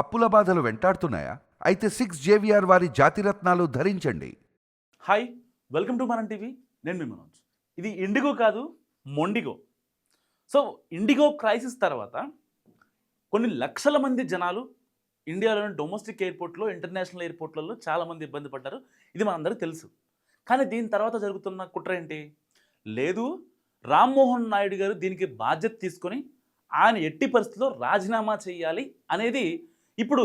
అప్పుల బాధలు వెంటాడుతున్నాయా? అయితే సిక్స్ జేవిఆర్ వారి జాతిరత్నాలు ధరించండి. Hi welcome to Manam TV. నేను మీ మనోజ్. ఇది ఇండిగో కాదు మొండిగో. సో ఇండిగో క్రైసిస్ తర్వాత కొన్ని లక్షల మంది జనాలు ఇండియాలోని డొమెస్టిక్ ఎయిర్పోర్ట్లో ఇంటర్నేషనల్ ఎయిర్పోర్ట్లలో చాలామంది ఇబ్బంది పడ్డారు. ఇది మనందరికీ తెలుసు. కానీ దీని తర్వాత జరుగుతున్న కుట్ర ఏంటి? లేదు రామ్మోహన్ నాయుడు గారు దీనికి బాధ్యత తీసుకొని ఆయన ఎట్టి పరిస్థితిలో రాజీనామా చేయాలి అనేది ఇప్పుడు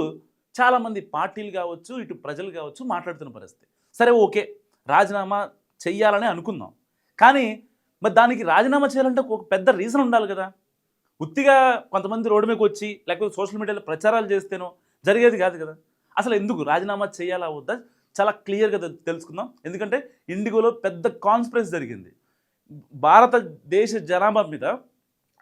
చాలామంది పార్టీలు కావచ్చు ఇటు ప్రజలు కావచ్చు మాట్లాడుతున్న పరిస్థితి. సరే ఓకే రాజీనామా చెయ్యాలని అనుకుందాం. కానీ మరి దానికి రాజీనామా చేయాలంటే ఒక పెద్ద రీజన్ ఉండాలి కదా. ఉత్తిగా కొంతమంది రోడ్డు మీదకి వచ్చి లేకపోతే సోషల్ మీడియాలో ప్రచారాలు చేస్తేనో జరిగేది కాదు కదా. అసలు ఎందుకు రాజీనామా చేయాలా వద్దా? చాలా క్లియర్గా తెలుసుకుందాం. ఎందుకంటే ఇండిగోలో పెద్ద కాన్స్పరెన్స్ జరిగింది. భారతదేశ జనాభా మీద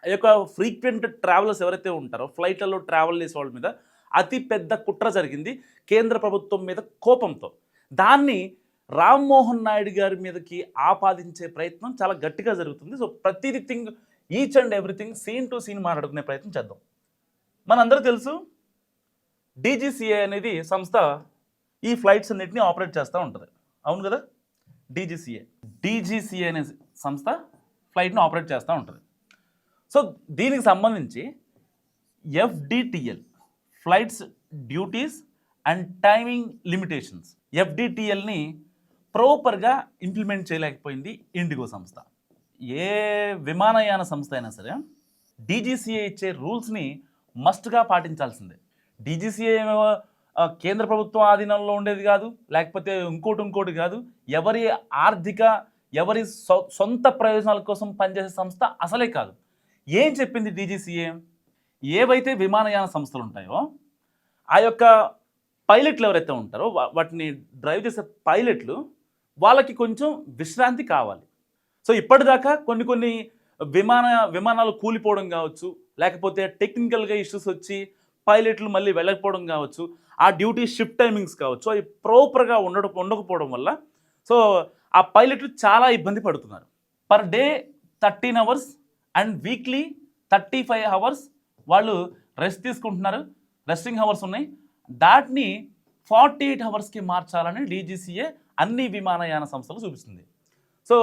ఆ యొక్క ఫ్రీక్వెంట్ ట్రావెలర్స్ ఎవరైతే ఉంటారో ఫ్లైట్లలో ట్రావెల్ చేసే వాళ్ళ మీద అతిపెద్ద కుట్ర జరిగింది కేంద్ర ప్రభుత్వం మీద కోపంతో. దాన్ని రామ్మోహన్ నాయుడు గారి మీదకి ఆపాదించే ప్రయత్నం చాలా గట్టిగా జరుగుతుంది. సో ప్రతిది thing each and everything scene to scene మాట్లాడుకునే ప్రయత్నం చేద్దాం. మనందరూ తెలుసు డీజీసీఏ అనేది సంస్థ ఈ ఫ్లైట్స్ అన్నిటిని ఆపరేట్ చేస్తూ ఉంటుంది. అవును కదా? డీజీసీఏ. డీజీసీఏ అనే సంస్థ ఫ్లైట్ని ఆపరేట్ చేస్తూ ఉంటుంది. సో దీనికి సంబంధించి FDTL flights duties and timing limitations. ఎఫ్డిటిఎల్ని ప్రాపర్గా ఇంప్లిమెంట్ చేయలేకపోయింది ఇండిగో సంస్థ. ఏ విమానయాన సంస్థ అయినా సరే డీజీసీఏ ఇచ్చే రూల్స్ని మస్ట్గా పాటించాల్సిందే. డీజీసీఏ కేంద్ర ప్రభుత్వం ఆధీనంలో ఉండేది కాదు లేకపోతే ఇంకోటి ఇంకోటి కాదు. ఎవరి ఆర్థిక ఎవరి సొ- సొంత ప్రయోజనాల కోసం పనిచేసే సంస్థ అసలే కాదు. ఏం చెప్పింది డీజీసీఏ ఏవైతే విమానయాన సంస్థలు ఉంటాయో ఆ యొక్క పైలట్లు ఎవరైతే ఉంటారో వాటిని డ్రైవ్ చేసే పైలట్లు వాళ్ళకి కొంచెం విశ్రాంతి కావాలి. సో ఇప్పటిదాకా కొన్ని కొన్ని విమాన విమానాలు కూలిపోవడం కావచ్చు లేకపోతే టెక్నికల్గా ఇష్యూస్ వచ్చి పైలట్లు మళ్ళీ వెళ్ళకపోవడం కావచ్చు ఆ డ్యూటీ షిఫ్ట్ టైమింగ్స్ కావచ్చు అవి ప్రాపర్గా ఉండడం ఉండకపోవడం వల్ల సో ఆ పైలట్లు చాలా ఇబ్బంది పడుతున్నారు. Per day thirteen hours and weekly thirty five hours వాళ్ళు రెస్ట్ తీసుకుంటున్నారు. రెస్టింగ్ అవర్స్ ఉన్నాయి. దాటిని ఫార్టీ ఎయిట్ అవర్స్కి మార్చాలని డీజీసీఏ అన్ని విమానయాన సంస్థలు చూపిస్తుంది. సో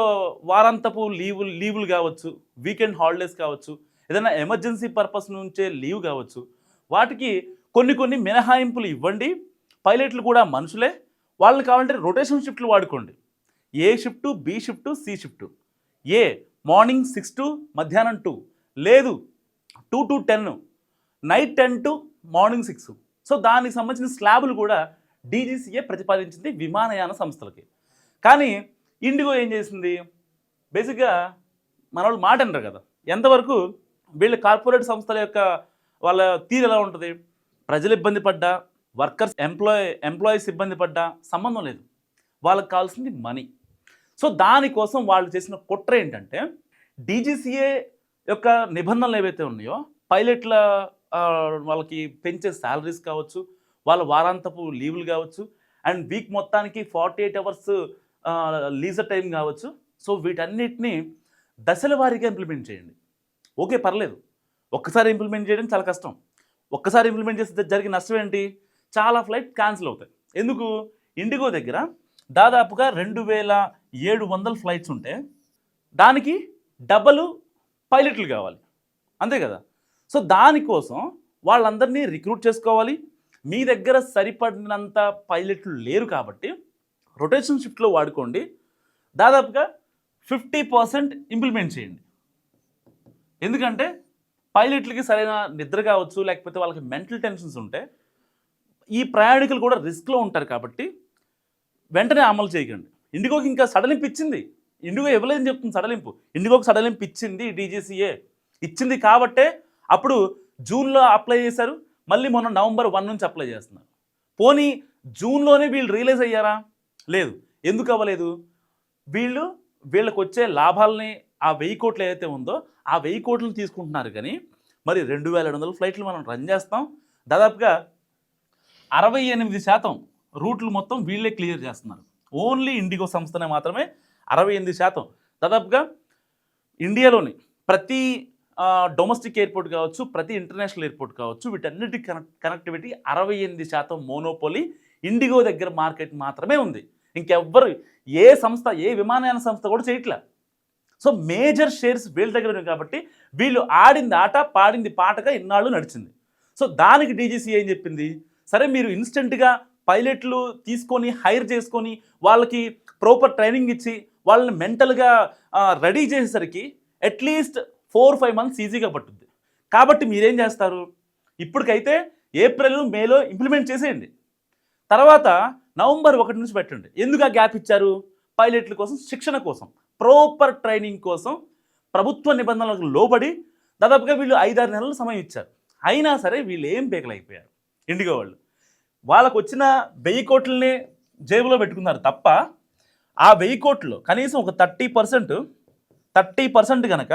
వారాంతపు లీవులు లీవులు కావచ్చు వీకెండ్ హాలిడేస్ కావచ్చు ఏదైనా ఎమర్జెన్సీ పర్పస్ నుంచే లీవ్ కావచ్చు వాటికి కొన్ని కొన్ని మినహాయింపులు ఇవ్వండి. పైలట్లు కూడా మనుషులే. వాళ్ళని కావాలంటే రొటేషన్ షిఫ్ట్లు వాడుకోండి. A shift B shift C shift A morning six to మధ్యాహ్నం టూ లేదు two to ten night ten to morning six so దానికి సంబంధించిన స్లాబులు కూడా డీజీసీఏ ప్రతిపాదించింది విమానయాన సంస్థలకి. కానీ ఇండిగో ఏం చేసింది? బేసిక్గా మన వాళ్ళు మాట అంటారు కదా. ఎంతవరకు వీళ్ళ కార్పొరేట్ సంస్థల యొక్క వాళ్ళ తీరు ఎలా ఉంటుంది? ప్రజలు ఇబ్బంది పడ్డా? వర్కర్స్ ఎంప్లాయ్ ఎంప్లాయీస్ ఇబ్బంది పడ్డా? సంబంధం లేదు. వాళ్ళకి కావాల్సింది మనీ. సో దానికోసం వాళ్ళు చేసిన కుట్ర ఏంటంటే డీజీసీఏ యొక్క నిబంధనలు ఏవైతే ఉన్నాయో పైలట్ల వాళ్ళకి పెంచే శాలరీస్ కావచ్చు వాళ్ళ వారాంతపు లీవులు కావచ్చు అండ్ వీక్ మొత్తానికి forty eight hours leisure time కావచ్చు. సో వీటన్నిటిని దశల వారీగా ఇంప్లిమెంట్ చేయండి. ఓకే పర్లేదు. ఒక్కసారి ఇంప్లిమెంట్ చేయడం చాలా కష్టం. ఒక్కసారి ఇంప్లిమెంట్ చేస్తే జరిగే నష్టం ఏంటి? చాలా ఫ్లైట్ క్యాన్సిల్ అవుతాయి. ఎందుకు? ఇండిగో దగ్గర దాదాపుగా రెండు వేల ఏడు వందల ఫ్లైట్స్ ఉంటే దానికి డబల్ పైలట్లు కావాలి. అంతే కదా? సో దానికోసం వాళ్ళందరినీ రిక్రూట్ చేసుకోవాలి. మీ దగ్గర సరిపడినంత పైలట్లు లేరు కాబట్టి రొటేషన్ షిఫ్ట్లో వాడుకోండి. దాదాపుగా ఫిఫ్టీ పర్సెంట్ ఇంప్లిమెంట్ చేయండి. ఎందుకంటే పైలట్లకి సరైన నిద్ర కావచ్చు లేకపోతే వాళ్ళకి మెంటల్ టెన్షన్స్ ఉంటే ఈ ప్రయాణికులు కూడా రిస్క్లో ఉంటారు కాబట్టి వెంటనే అమలు చేయకండి. ఇండిగోకి ఇంకా సడన్ ఇచ్చింది ఇండిగో ఇవ్వలేదని చెప్తుంది సడలింపు? ఇండిగోకి సడలింపు ఇచ్చింది డీజీసీఏ ఇచ్చింది కాబట్టే అప్పుడు జూన్లో అప్లై చేశారు. మళ్ళీ మొన్న నవంబర్ వన్ నుంచి అప్లై చేస్తున్నారు. పోనీ జూన్లోనే వీళ్ళు రియలైజ్ అయ్యారా? లేదు. ఎందుకు అవ్వలేదు? వీళ్ళు వీళ్ళకి వచ్చే లాభాలని ఆ వెయ్యి కోట్లు ఏదైతే ఉందో ఆ వెయ్యి కోట్లను తీసుకుంటున్నారు కానీ మరి రెండు వేల ఏడు వందల ఫ్లైట్లు మనం రన్ చేస్తాం. దాదాపుగా అరవై ఎనిమిది శాతం రూట్లు మొత్తం వీళ్ళే క్లియర్ చేస్తున్నారు. ఓన్లీ ఇండిగో సంస్థనే మాత్రమే అరవై ఎనిమిది శాతం. దాదాపుగా ఇండియాలోని ప్రతి డొమెస్టిక్ ఎయిర్పోర్ట్ కావచ్చు ప్రతి ఇంటర్నేషనల్ ఎయిర్పోర్ట్ కావచ్చు వీటన్నిటి కనెక్ట్ కనెక్టివిటీ అరవై ఎనిమిది శాతం మోనోపోలీ ఇండిగో దగ్గర మార్కెట్ మాత్రమే ఉంది. ఇంకెవ్వరు ఏ సంస్థ ఏ విమానయాన సంస్థ కూడా చేయట్లే. సో మేజర్ షేర్స్ వీళ్ళ దగ్గర ఉన్నాయి కాబట్టి వీళ్ళు ఆడింది ఆట పాడింది పాటగా ఇన్నాళ్ళు నడిచింది. సో దానికి డీజీసీ ఏం చెప్పింది? సరే మీరు ఇన్స్టెంట్గా పైలట్లు తీసుకొని హైర్ చేసుకొని వాళ్ళకి ప్రాపర్ ట్రైనింగ్ ఇచ్చి వాళ్ళని మెంటల్గా రెడీ చేసేసరికి అట్లీస్ట్ ఫోర్ ఫైవ్ మంత్స్ ఈజీగా పట్టుద్ది. కాబట్టి మీరేం చేస్తారు? ఇప్పటికైతే ఏప్రిల్ మేలో ఇంప్లిమెంట్ చేసేయండి. తర్వాత నవంబర్ ఒకటి నుంచి పెట్టండి. ఎందుకు ఆ గ్యాప్ ఇచ్చారు? పైలట్ల కోసం శిక్షణ కోసం ప్రాపర్ ట్రైనింగ్ కోసం ప్రభుత్వ నిబంధనలకు లోబడి దాదాపుగా వీళ్ళు ఐదారు నెలలు సమయం ఇచ్చారు. అయినా సరే వీళ్ళు ఏం బేకలైపోయారు ఇండిగో వాళ్ళు. వాళ్ళకు వచ్చిన వెయ్యి కోట్లనే జేబులో పెట్టుకున్నారు తప్ప ఆ వెయ్యి కోట్లు కనీసం ఒక థర్టీ పర్సెంట్ థర్టీ పర్సెంట్ కనుక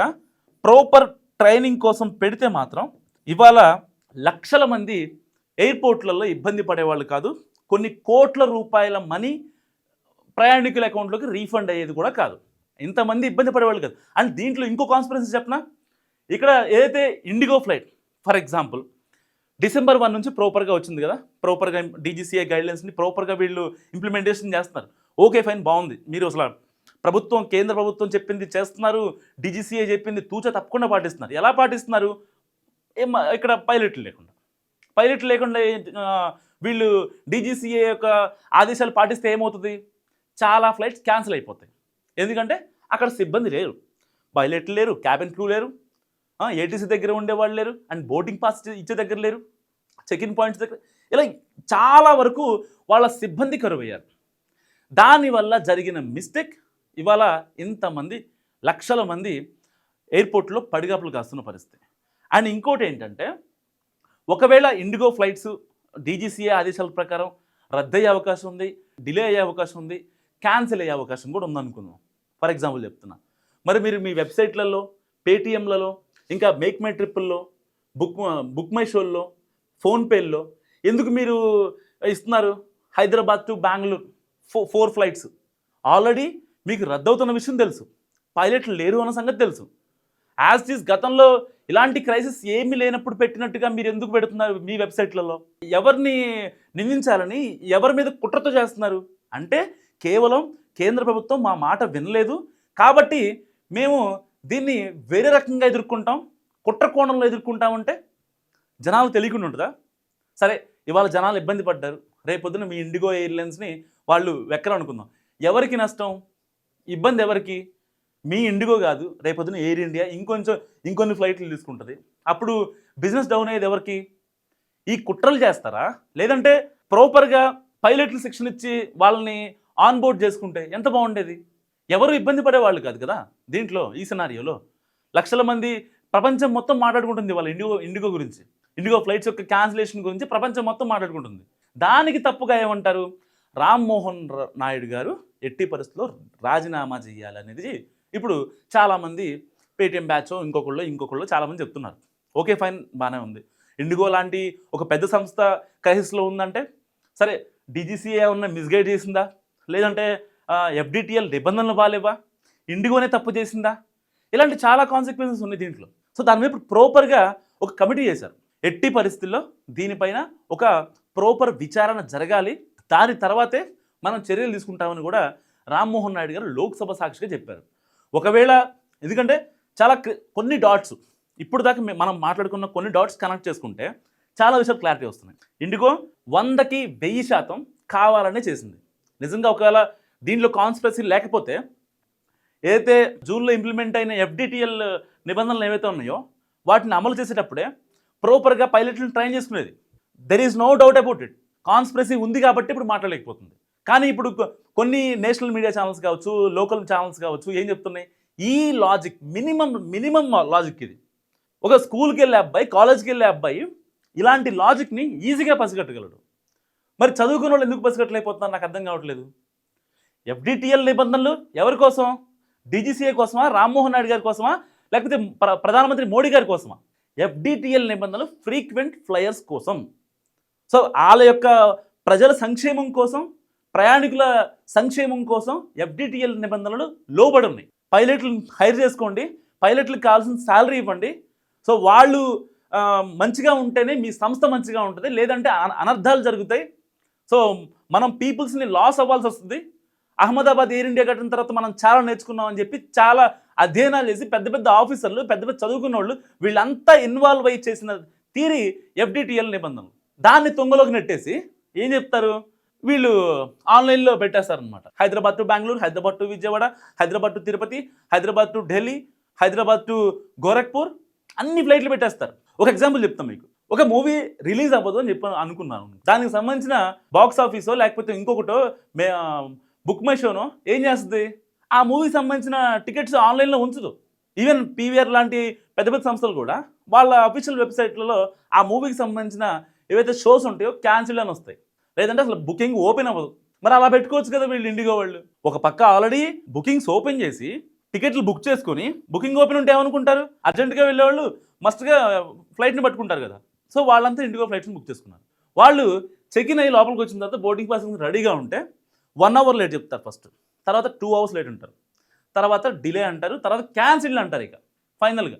ప్రాపర్ ట్రైనింగ్ కోసం పెడితే మాత్రం ఇవాళ లక్షల మంది ఎయిర్పోర్ట్లలో ఇబ్బంది పడేవాళ్ళు కాదు. కొన్ని కోట్ల రూపాయల మనీ ప్రయాణికుల అకౌంట్లోకి రీఫండ్ అయ్యేది కూడా కాదు. ఇంతమంది ఇబ్బంది పడేవాళ్ళు కాదు. అండ్ దీంట్లో ఇంకో కాన్స్పిరన్సీ చెప్పనా? ఇక్కడ ఏదైతే IndiGo flight for example December one నుంచి ప్రాపర్గా వచ్చింది కదా. ప్రాపర్గా డీజీసీఏ గైడ్లైన్స్ని ప్రాపర్గా వీళ్ళు ఇంప్లిమెంటేషన్ చేస్తున్నారు. ఓకే ఫైన్ బాగుంది. మీరు అసలు ప్రభుత్వం కేంద్ర ప్రభుత్వం చెప్పింది చేస్తున్నారు డీజీసీఏ చెప్పింది తూచ తప్పకుండా పాటిస్తున్నారు. ఎలా పాటిస్తున్నారు? ఏం ఇక్కడ పైలట్లు లేకుండా. పైలట్లు లేకుండా వీళ్ళు డీజీసీఏ యొక్క ఆదేశాలు పాటిస్తే ఏమవుతుంది? చాలా ఫ్లైట్స్ క్యాన్సిల్ అయిపోతాయి. ఎందుకంటే అక్కడ సిబ్బంది లేరు. పైలట్లు లేరు క్యాబిన్ క్రూ లేరు ఏటీసీ దగ్గర ఉండేవాళ్ళు లేరు అండ్ బోర్డింగ్ పాస్ ఇచ్చే దగ్గర లేరు చెక్ ఇన్ పాయింట్స్ దగ్గర. ఇలా చాలా వరకు వాళ్ళ సిబ్బంది కరువయ్యారు. దానివల్ల జరిగిన మిస్టేక్. ఇవాళ ఇంతమంది లక్షల మంది ఎయిర్పోర్ట్లో పడిగాపులు కాస్తున్న పరిస్థితి. అండ్ ఇంకోటి ఏంటంటే ఒకవేళ ఇండిగో ఫ్లైట్స్ డీజీసీఏ ఆదేశాల ప్రకారం రద్దయ్యే అవకాశం ఉంది డిలే అయ్యే అవకాశం ఉంది క్యాన్సిల్ అయ్యే అవకాశం కూడా ఉందనుకుందాం ఫర్ ఎగ్జాంపుల్ చెప్తున్నా. మరి మీరు మీ వెబ్సైట్లలో పేటిఎంలలో ఇంకా మేక్ మై ట్రిప్పుల్లో బుక్ బుక్ మై షోల్లో ఫోన్పేల్లో ఎందుకు మీరు ఇస్తున్నారు? హైదరాబాద్ టు బెంగళూరు. ఫో ఫోర్ ఫ్లైట్స్. ఆల్రెడీ మీకు రద్దవుతున్న విషయం తెలుసు. పైలట్లు లేరు అన్న సంగతి తెలుసు. యాజ్ దిస్ గతంలో ఇలాంటి క్రైసిస్ ఏమీ లేనప్పుడు పెట్టినట్టుగా మీరు ఎందుకు పెడుతున్నారు మీ వెబ్సైట్లలో? ఎవరిని నిందించాలని ఎవరి మీద కుట్రతో చేస్తున్నారు? అంటే కేవలం కేంద్ర ప్రభుత్వం మా మాట వినలేదు. కాబట్టి మేము దీన్ని వేరే రకంగా ఎదుర్కొంటాం కుట్ర కోణంలో ఎదుర్కొంటామంటే జనాలు తెలియకుండా ఉంటుందా? సరే ఇవాళ జనాలు ఇబ్బంది పడ్డారు. రేపొద్దున మీ ఇండిగో ఎయిర్లైన్స్ని వాళ్ళు వెక్కరనుకుందాం. ఎవరికి నష్టం? ఇబ్బంది ఎవరికి? మీ ఇండిగో కాదు రేపొద్దున ఎయిర్ ఇండియా ఇంకొంచెం ఇంకొన్ని ఫ్లైట్లు తీసుకుంటుంది. అప్పుడు బిజినెస్ డౌన్ అయ్యేది ఎవరికి? ఈ కుట్రలు చేస్తారా? లేదంటే ప్రాపర్గా పైలట్లు శిక్షణ ఇచ్చి వాళ్ళని ఆన్ బోర్డ్ చేసుకుంటే ఎంత బాగుండేది? ఎవరు ఇబ్బంది పడేవాళ్ళు కాదు కదా దీంట్లో ఈ సినారియోలో లక్షల మంది ప్రపంచం మొత్తం మాట్లాడుకుంటుంది వాళ్ళ ఇండిగో ఇండిగో గురించి. ఇండిగో ఫ్లైట్స్ యొక్క క్యాన్సిలేషన్ గురించి ప్రపంచం మొత్తం మాట్లాడుకుంటుంది. దానికి తప్పుగా ఏమంటారు? రామ్మోహన్ నాయుడు గారు ఎట్టి పరిస్థితుల్లో రాజీనామా చేయాలనేది ఇప్పుడు చాలామంది పేటిఎం బ్యాచ్ ఇంకొకళ్ళు ఇంకొకళ్ళు చాలామంది చెప్తున్నారు. ఓకే ఫైన్ బాగానే ఉంది. ఇండిగో లాంటి ఒక పెద్ద సంస్థ క్రైసిస్లో ఉందంటే సరే డీజీసీఏ ఉన్న మిస్గైడ్ చేసిందా? లేదంటే ఎఫ్డిటిఎల్ నిబంధనలు బాగాలేవా ఇండిగోనే తప్పు చేసిందా? ఇలాంటి చాలా కాన్సిక్వెన్సెస్ ఉన్నాయి దీంట్లో. సో దాని మీద ఇప్పుడు ప్రాపర్గా ఒక కమిటీ చేశారు. ఎట్టి పరిస్థితుల్లో దీనిపైన ఒక ప్రాపర్ విచారణ జరగాలి. దాని తర్వాతే మనం చర్యలు తీసుకుంటామని కూడా రామ్మోహన్ నాయుడు గారు లోక్సభ సాక్షిగా చెప్పారు. ఒకవేళ ఎందుకంటే చాలా కొన్ని డాట్స్ ఇప్పుడు దాకా మనం మాట్లాడుకున్న కొన్ని డాట్స్ కనెక్ట్ చేసుకుంటే చాలా విషయాలు క్లారిటీ వస్తున్నాయి. ఇండిగో వందకి వెయ్యి శాతం కావాలనే చేసింది. నిజంగా ఒకవేళ దీనిలో కాన్స్పిరసీ లేకపోతే ఏదైతే జూన్లో ఇంప్లిమెంట్ అయిన ఎఫ్డిటిఎల్ నిబంధనలు ఏవైతే ఉన్నాయో వాటిని అమలు చేసేటప్పుడే ప్రాపర్గా పైలట్లను ట్రైన్ చేసుకునేది. There is no doubt about it conspiracy ఉంది కాబట్టి ఇప్పుడు మాట్లాడలేకపోతుంది. కానీ ఇప్పుడు కొన్ని నేషనల్ మీడియా ఛానల్స్ కావచ్చు లోకల్ ఛానల్స్ కావచ్చు ఏం చెప్తున్నాయి? ఈ లాజిక్ మినిమం మినిమం లాజిక్ ఇది. ఒక స్కూల్కి వెళ్ళే అబ్బాయి కాలేజ్కి వెళ్ళే అబ్బాయి ఇలాంటి లాజిక్ని ఈజీగా పసిగట్టగలడు. మరి చదువుకున్న వాళ్ళు ఎందుకు పసిగట్టలేకపోతున్నారు? నాకు అర్థం కావట్లేదు. ఎఫ్డిటిఎల్ నిబంధనలు ఎవరి కోసం? డీజీసీఏ కోసమా? రామ్మోహన్ నాయుడు గారి కోసమా? లేకపోతే ప్ర- ప్రధానమంత్రి మోడీ గారి కోసమా? ఎఫ్డిటిఎల్ నిబంధనలు ఫ్రీక్వెంట్ ఫ్లయర్స్ కోసం. సో వాళ్ళ యొక్క ప్రజల సంక్షేమం కోసం ప్రయాణికుల సంక్షేమం కోసం ఎఫ్డిటిఎల్ నిబంధనలు లోబడి ఉన్నాయి. పైలట్లు హైర్ చేసుకోండి పైలట్లకు కావాల్సిన శాలరీ ఇవ్వండి. సో వాళ్ళు మంచిగా ఉంటేనే మీ సంస్థ మంచిగా ఉంటుంది లేదంటే అనర్థాలు జరుగుతాయి. సో మనం పీపుల్స్ని లాస్ అవ్వాల్సి వస్తుంది. అహ్మదాబాద్ ఎయిర్ ఇండియా కట్టిన తర్వాత మనం చాలా నేర్చుకున్నాం అని చెప్పి చాలా అధ్యయనాలు చేసి పెద్ద పెద్ద ఆఫీసర్లు పెద్ద పెద్ద చదువుకున్న వాళ్ళు వీళ్ళంతా ఇన్వాల్వ్ అయ్యి చేసిన తీరి ఎఫ్డిటిఎల్ నిబంధనలు. దాన్ని తొంగలోకి నెట్టేసి ఏం చెప్తారు? వీళ్ళు ఆన్లైన్లో పెట్టేస్తారనమాట Hyderabad to Bengaluru Hyderabad to Vijayawada Hyderabad to Tirupati Hyderabad to Delhi Hyderabad to Gorakhpur అన్ని ఫ్లైట్లు పెట్టేస్తారు. ఒక ఎగ్జాంపుల్ చెప్తాం మీకు. ఒక మూవీ రిలీజ్ అవ్వదు అని చెప్పి అనుకున్నాను. దానికి సంబంధించిన బాక్స్ ఆఫీసో లేకపోతే ఇంకొకటో మే బుక్ మై షోనో ఏం చేస్తుంది? ఆ మూవీకి సంబంధించిన టికెట్స్ ఆన్లైన్లో ఉంచదు. ఈవెన్ పీవీఆర్ లాంటి పెద్ద పెద్ద సంస్థలు కూడా వాళ్ళ అఫీషియల్ వెబ్సైట్లలో ఆ మూవీకి సంబంధించిన ఏవైతే షోస్ ఉంటాయో క్యాన్సిల్ అని వస్తాయి. లేదంటే అసలు బుకింగ్ ఓపెన్ అవ్వదు. మరి అలా పెట్టుకోవచ్చు కదా వీళ్ళు ఇండిగో వాళ్ళు. ఒక పక్క ఆల్రెడీ బుకింగ్స్ ఓపెన్ చేసి టికెట్లు బుక్ చేసుకొని బుకింగ్ ఓపెన్ ఉంటే ఏమనుకుంటారు? అర్జెంటుగా వెళ్ళేవాళ్ళు మస్ట్గా ఫ్లైట్ని పట్టుకుంటారు కదా. సో వాళ్ళంతా ఇండిగో ఫ్లైట్స్ని బుక్ చేసుకున్నారు. వాళ్ళు చెక్ ఇన్ అయ్యి లోపలికి వచ్చిన తర్వాత బోర్డింగ్ పాస్ రెడీగా ఉంటే వన్ అవర్ లేట్ చెప్తారు ఫస్ట్. తర్వాత టూ అవర్స్ లేట్ ఉంటారు. తర్వాత డిలే అంటారు. తర్వాత క్యాన్సిల్ అంటారు ఇక. ఫైనల్గా.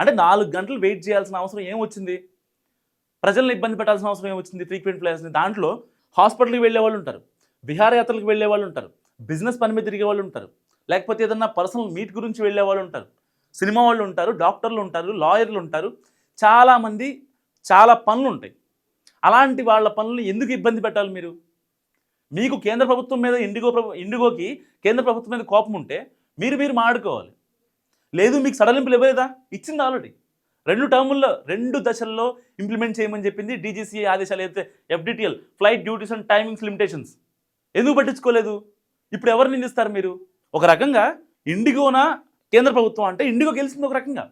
అంటే నాలుగు గంటలు వెయిట్ చేయాల్సిన అవసరం ఏం వచ్చింది? ప్రజల్ని ఇబ్బంది పెట్టాల్సిన అవసరం ఏమొచ్చింది ఫ్రీక్వెంట్ ఫ్లైయర్స్ని దాంట్లో హాస్పిటల్కి వెళ్ళే వాళ్ళు ఉంటారు. విహారయాత్రలకు వెళ్ళే వాళ్ళు ఉంటారు. బిజినెస్ పని మీద తిరిగే వాళ్ళు ఉంటారు. లేకపోతే ఏదన్నా పర్సనల్ మీట్ గురించి వెళ్ళే వాళ్ళు ఉంటారు. సినిమా వాళ్ళు ఉంటారు డాక్టర్లు ఉంటారు లాయర్లు ఉంటారు. చాలామంది చాలా పనులు ఉంటాయి. అలాంటి వాళ్ళ పనులు ఎందుకు ఇబ్బంది పెట్టాలి మీరు? మీకు కేంద్ర ప్రభుత్వం మీద ఇండిగో ఇండిగోకి కేంద్ర ప్రభుత్వం మీద కోపం ఉంటే మీరు మీరు మాడుకోవాలి. లేదు మీకు సడలింపులు ఇవ్వలేదా? ఇచ్చింది ఆల్రెడీ రెండు టర్ముల్లో రెండు దశల్లో ఇంప్లిమెంట్ చేయమని చెప్పింది డీజీసీఏ ఆదేశాలు అయితే FDTL flight duties and timings limitations ఎందుకు పట్టించుకోలేదు? ఇప్పుడు ఎవరు నిందిస్తారు మీరు? ఒక రకంగా ఇండిగోనా కేంద్ర ప్రభుత్వం అంటే ఇండిగో గెలిచింది ఒక రకంగా.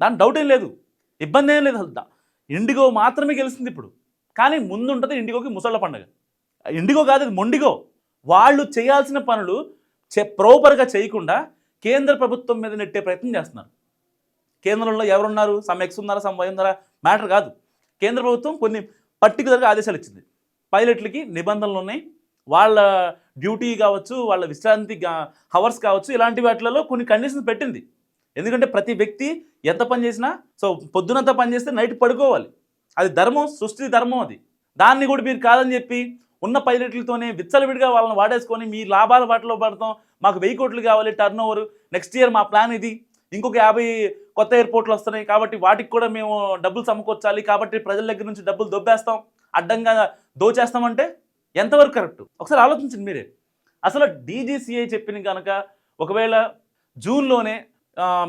దాని డౌట్ ఏం లేదు. ఇబ్బంది ఏం లేదు అసలు ఇండిగో మాత్రమే గెలిచింది ఇప్పుడు. కానీ ముందు ఉంటుంది ఇండిగోకి ముసళ్ళ పండుగ. ఇండిగో కాదు అది మొండిగో. వాళ్ళు చేయాల్సిన పనులు చె ప్రాపర్గా చేయకుండా కేంద్ర ప్రభుత్వం మీద నెట్టే ప్రయత్నం చేస్తున్నారు. కేంద్రంలో ఎవరున్నారు? సమ్ ఎక్స్ ఉన్నారా? సమ్ వై ఉన్నారా? మ్యాటర్ కాదు. కేంద్ర ప్రభుత్వం కొన్ని పర్టికులర్గా ఆదేశాలు ఇచ్చింది పైలట్లకి నిబంధనలు ఉన్నాయి. వాళ్ళ డ్యూటీ కావచ్చు వాళ్ళ విశ్రాంతి హవర్స్ కావచ్చు ఇలాంటి వాటిలలో కొన్ని కండిషన్స్ పెట్టింది. ఎందుకంటే ప్రతి వ్యక్తి ఎంత పని చేసినా సో పొద్దునంత పని చేస్తే నైట్ పడుకోవాలి. అది ధర్మం సృష్టి ధర్మం అది. దాన్ని కూడా మీరు కాదని చెప్పి ఉన్న పైలట్లతోనే విచ్చలవిడిగా వాళ్ళని వాడేసుకొని మీ లాభాల వాటిలో పడతాం మాకు వెయ్యి కోట్లు కావాలి టర్న్ ఓవర్ నెక్స్ట్ ఇయర్ మా ప్లాన్ ఇది. ఇంకొక యాభై కొత్త ఎయిర్పోర్ట్లు వస్తున్నాయి కాబట్టి వాటికి కూడా మేము డబ్బులు సమకూర్చాలి కాబట్టి ప్రజల దగ్గర నుంచి డబ్బులు దొబ్బేస్తాం అడ్డంగా దోచేస్తామంటే ఎంతవరకు కరెక్ట్ ఒకసారి ఆలోచించండి మీరే. అసలు డీజీసీఐ చెప్పిన కనుక ఒకవేళ జూన్లోనే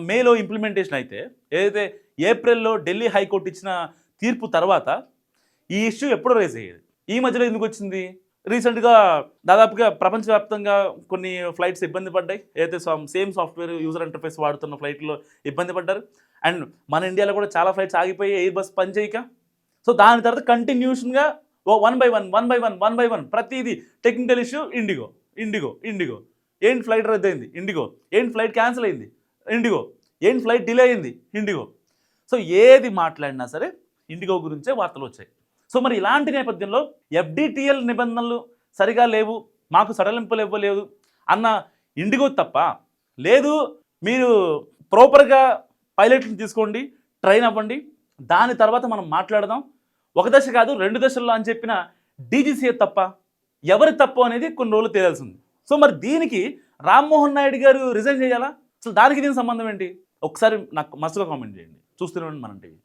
మేలో ఇంప్లిమెంటేషన్ అయితే ఏదైతే ఏప్రిల్లో ఢిల్లీ హైకోర్టు ఇచ్చిన తీర్పు తర్వాత ఈ ఇష్యూ ఎప్పుడు రేజ్ అయ్యేది? ఈ మధ్యలో ఎందుకు వచ్చింది? రీసెంట్గా దాదాపుగా ప్రపంచవ్యాప్తంగా కొన్ని ఫ్లైట్స్ ఇబ్బంది పడ్డాయి. అయితే సేమ్ సాఫ్ట్వేర్ యూజర్ ఇంటర్ఫేస్ వాడుతున్న ఫ్లైట్లో ఇబ్బంది పడ్డారు. అండ్ మన ఇండియాలో కూడా చాలా ఫ్లైట్స్ ఆగిపోయి ఎయిర్ బస్ పనిచేయక. సో దాని తర్వాత కంటిన్యూషన్గా ఓ one by one one by one one by one ప్రతిదీ technical issue IndiGo IndiGo IndiGo ఏంటి ఫ్లైట్ రద్దయింది? ఇండిగో ఏంటి ఫ్లైట్ క్యాన్సిల్ అయింది? ఇండిగో ఏంటి ఫ్లైట్ డిలే అయింది? ఇండిగో సో ఏది మాట్లాడినా సరే ఇండిగో గురించే వార్తలు వచ్చాయి. సో మరి ఇలాంటి నేపథ్యంలో ఎఫ్డిటిఎల్ నిబంధనలు సరిగా లేవు మాకు సడలింపులు ఇవ్వలేదు అన్న ఇండిగో తప్ప లేదు మీరు ప్రాపర్గా పైలట్ని తీసుకోండి ట్రైన్ అవ్వండి దాని తర్వాత మనం మాట్లాడదాం. ఒక దశ కాదు రెండు దశల్లో అని చెప్పిన డీజీసీఏ తప్ప ఎవరి తప్పు అనేది కొన్ని రోజులు తేలాల్సింది. సో మరి దీనికి రామ్మోహన్ నాయుడు గారు రిజైన్ చేయాలా? అసలు దానికి దీని సంబంధం ఏంటి? ఒకసారి నాకు మస్తుగా కామెంట్ చేయండి. చూస్తూనే ఉండండి మనం టీవీ.